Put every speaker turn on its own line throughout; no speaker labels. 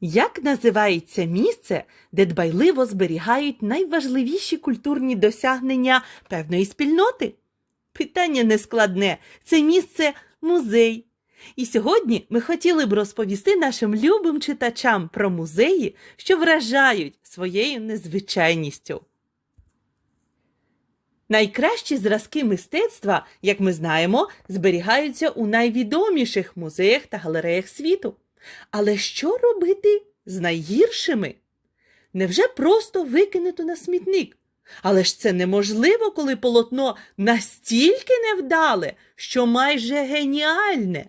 Як називається місце, де дбайливо зберігають найважливіші культурні досягнення певної спільноти? Питання нескладне. Це місце музей. І сьогодні ми хотіли б розповісти нашим любим читачам про музеї, що вражають своєю незвичайністю. Найкращі зразки мистецтва, як ми знаємо, зберігаються у найвідоміших музеях та галереях світу. Але що робити з найгіршими? Невже просто викинути на смітник? Але ж це неможливо, коли полотно настільки невдале, що майже геніальне.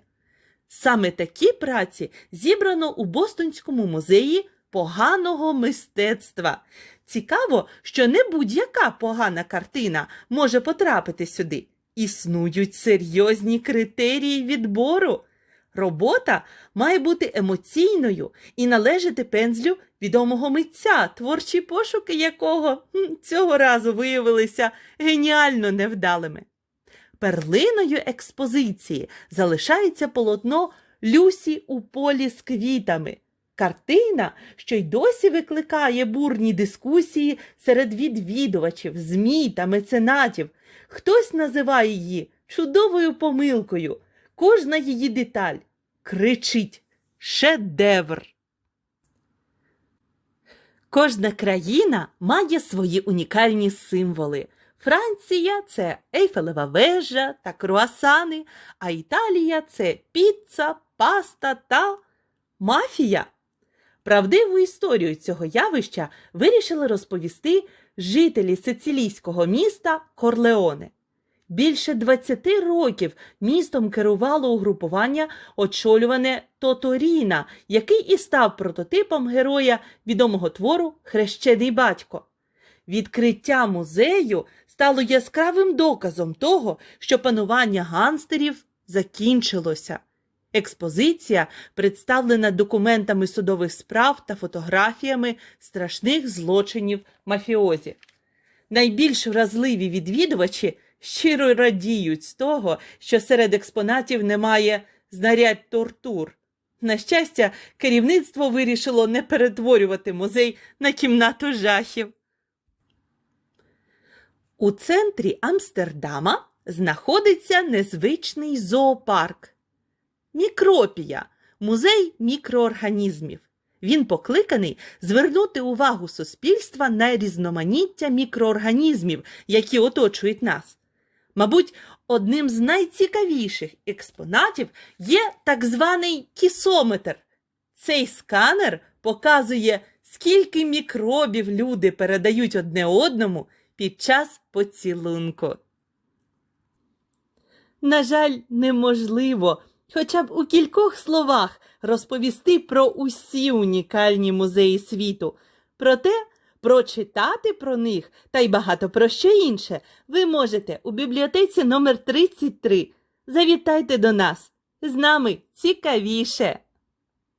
Саме такі праці зібрано у Бостонському музеї поганого мистецтва. Цікаво, що не будь-яка погана картина може потрапити сюди. Існують серйозні критерії відбору. Робота має бути емоційною і належати пензлю відомого митця, творчі пошуки якого цього разу виявилися геніально невдалими. Перлиною експозиції залишається полотно Люсі у полі з квітами. Картина, що й досі викликає бурні дискусії серед відвідувачів, ЗМІ та меценатів. Хтось називає її чудовою помилкою. Кожна її деталь кричить шедевр. Кожна країна має свої унікальні символи. Франція це Ейфелева вежа та круасани, а Італія це піца, паста та мафія. Правдиву історію цього явища вирішили розповісти жителі сицилійського міста Корлеоне. Більше 20 років містом керувало угрупування, очолюване Тоторіна, який і став прототипом героя відомого твору Хрещений батько. Відкриття музею стало яскравим доказом того, що панування ганстерів закінчилося. Експозиція представлена документами судових справ та фотографіями страшних злочинів мафіозі. Найбільш вразливі відвідувачі щиро радіють з того, що серед експонатів немає знарядь тортур. На щастя, керівництво вирішило не перетворювати музей на кімнату жахів. У центрі Амстердама знаходиться незвичний зоопарк. Мікропія музей мікроорганізмів. Він покликаний звернути увагу суспільства на різноманіття мікроорганізмів, які оточують нас. Мабуть, одним з найцікавіших експонатів є так званий кісометр. Цей сканер показує, скільки мікробів люди передають одне одному під час поцілунку. На жаль, неможливо хоча б у кількох словах розповісти про усі унікальні музеї світу. Проте прочитати про них та й багато про що інше ви можете у бібліотеці номер 33. Завітайте до нас. З нами цікавіше.